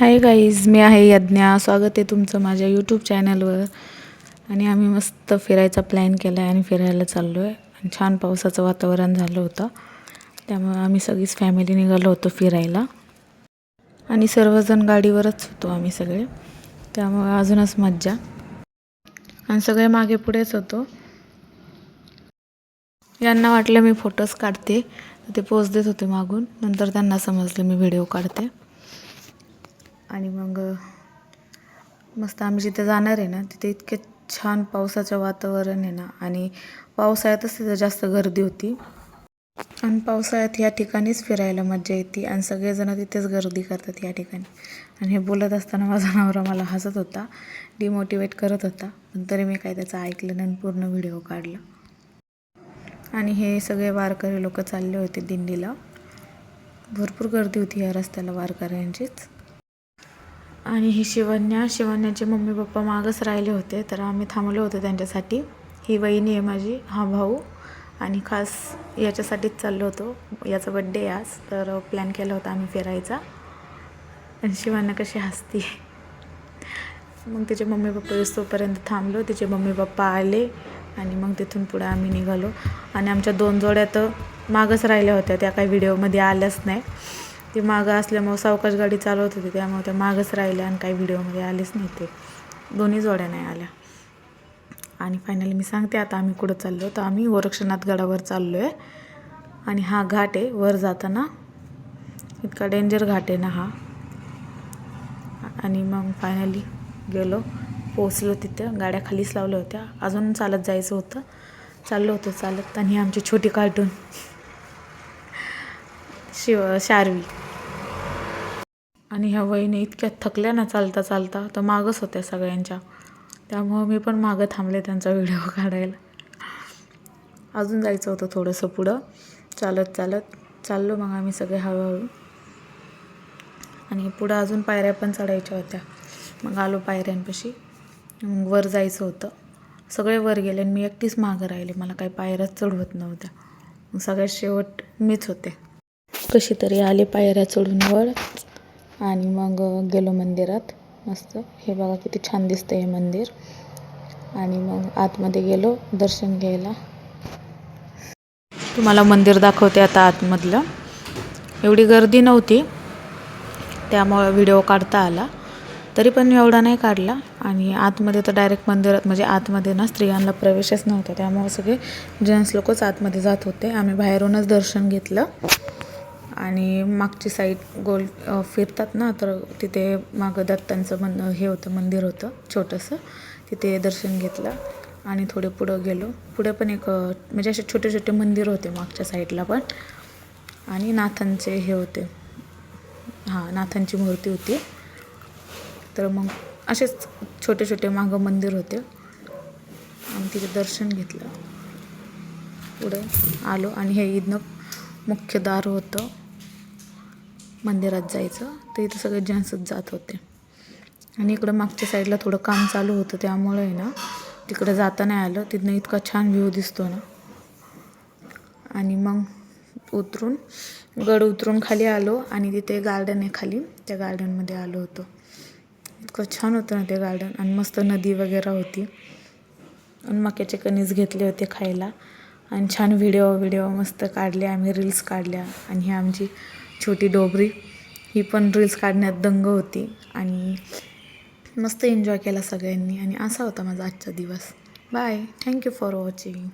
Hi guys मी आहे यज्ञा. स्वागत आहे तुमचं माझ्या यूट्यूब चॅनलवर आणि आम्ही मस्त फिरायचा प्लॅन केला आहे आणि फिरायला चाललो आहे आणि छान पावसाचं वातावरण झालं होतं. त्यामुळे आम्ही सगळीच फॅमिली निघालो होतो फिरायला. आणि सर्वजण गाडीवरच होतो आम्ही सगळे. त्यामुळे अजूनच मज्जा. आणि सगळे मागे पुढेच होतो. यांना वाटलं मी फोटोज काढते. ते पोच देत होते मागून. नंतर त्यांना समजलं मी व्हिडिओ काढते. आणि मग मस्त आम्ही जिथे जाणार आहे ना तिथे इतके छान पावसाचं वातावरण आहे ना. आणि पावसाळ्यातच तिथं जास्त गर्दी होती. आणि पावसाळ्यात या ठिकाणीच फिरायला मजा येते आणि सगळेजण तिथेच गर्दी करतात या ठिकाणी. आणि हे बोलत असताना माझा नवरा मला हसत होता डिमोटिवेट करत होता पण तरी मी काय त्याचं ऐकलं आणि पूर्ण व्हिडिओ काढला. आणि हे सगळे वारकरी लोक चालले होते दिंडीला. भरपूर गर्दी होती या रस्त्याला वारकऱ्यांचीच. आणि ही शिवन्या शिवन्याचे मम्मी पप्पा मागच राहिले होते तर आम्ही थांबलो होतो त्यांच्यासाठी. ही वहिनी आहे माझी हा भाऊ. आणि खास याच्यासाठीच चाललो होतो. याचा बड्डे आहे आज तर प्लॅन केला होता आम्ही फिरायचा. आणि शिवांना कशी हसती. मग तिचे मम्मी पप्पा तोपर्यंत थांबलो. तिचे मम्मी पप्पा आले आणि मग तिथून पुढे आम्ही निघालो. आणि आमच्या दोन जोड्या तर मागच राहिल्या होत्या. त्या काही व्हिडिओमध्ये आल्याच नाही. ते मागं असल्यामुळं सावकाश गाडी चालवत होती त्यामुळे त्या मागंच राहिल्या आणि काही व्हिडिओमध्ये आलेच नाही ते. दोन्ही जोड्या नाही आल्या. आणि फायनली मी सांगते आता आम्ही कुठं चाललो तर आम्ही गोरक्षनाथ गडावर चाललो आहे आणि हा घाट आहे वर जाताना इतका डेंजर घाट आहे ना हा. आणि मग फायनली गेलो पोचलो तिथं. गाड्या खालीच लावल्या होत्या. अजून चालत जायचं होतं. चाललो होतं चालत. आणि आमची छोटी कार्टून शिव शारवी. आणि ह्या वहीने इतक्या थकल्या ना चालता चालता तर मागच होत्या सगळ्यांच्या. त्यामुळं मी पण मागं थांबले त्यांचा व्हिडिओ काढायला. अजून जायचं होतं थोडंसं पुढं. चालत चालत चाललो मग आम्ही सगळे हळूहळू. आणि पुढं अजून पायऱ्या पण चढायच्या होत्या. मग आलो पायऱ्यांपाशी. मग वर जायचं होतं. सगळे वर गेले आणि मी एकटीच मागं राहिले. मला काही पायऱ्याच चढवत नव्हत्या. मग सगळ्यात शेवट मीच होते. कशी तरी आले पायऱ्या चढून वर. आणि मग गेलो मंदिरात. मस्त. हे बघा किती छान दिसतं हे मंदिर. आणि मग आतमध्ये गेलो दर्शन घ्यायला. तुम्हाला मंदिर दाखवते आता आतमधलं. एवढी गर्दी नव्हती. त्यामुळं व्हिडिओ काढता आला. तरी पण एवढा नाही काढला. आणि आतमध्ये तर डायरेक्ट मंदिरात म्हणजे आतमध्ये ना स्त्रियांना प्रवेशच नव्हता. त्यामुळे सगळे जेंट्स लोकच आतमध्ये जात होते. आम्ही बाहेरूनच दर्शन घेतलं. आणि मागची साईड गोल फिरतात ना तर तिथे मागं दत्तांचं मन हे होतं मंदिर होतं छोटंसं. तिथे दर्शन घेतलं आणि थोडे पुढं गेलो. पुढे पण एक म्हणजे असे छोटे छोटे मंदिर होते मागच्या साईडला पण. आणि नाथांचे हे होते. हां नाथांची मूर्ती होती. तर मग असेच छोटे छोटे मागं मंदिर होते. आणि तिथे दर्शन घेतलं. पुढे आलो आणि हे इथनं मुख्य दार होतं. मंदिरात जायचं. ते इथं सगळे जेंट्सच जात होते. आणि इकडं मागच्या साईडला थोडं काम चालू होतं. त्यामुळे आहे ना तिकडं जाता नाही आलं. तिथनं इतका छान व्ह्यू दिसतो ना. आणि मग उतरून गड उतरून खाली आलो. आणि तिथे गार्डन आहे खाली. त्या गार्डनमध्ये आलो होतो. इतकं छान होतं ना ते गार्डन आणि मस्त नदी वगैरे होती. आणि मक्याचे कणीस घेतले होते खायला. आणि छान व्हिडिओ व्हिडिओ मस्त काढले. आम्ही रील्स काढल्या. आणि ही आमची छोटी डोबरी. ही पण रील्स काढण्यात दंग होती आणि मस्त एन्जॉय केला सगळ्यांनी. आणि असा होता माझा आजचा दिवस. Bye thank you for watching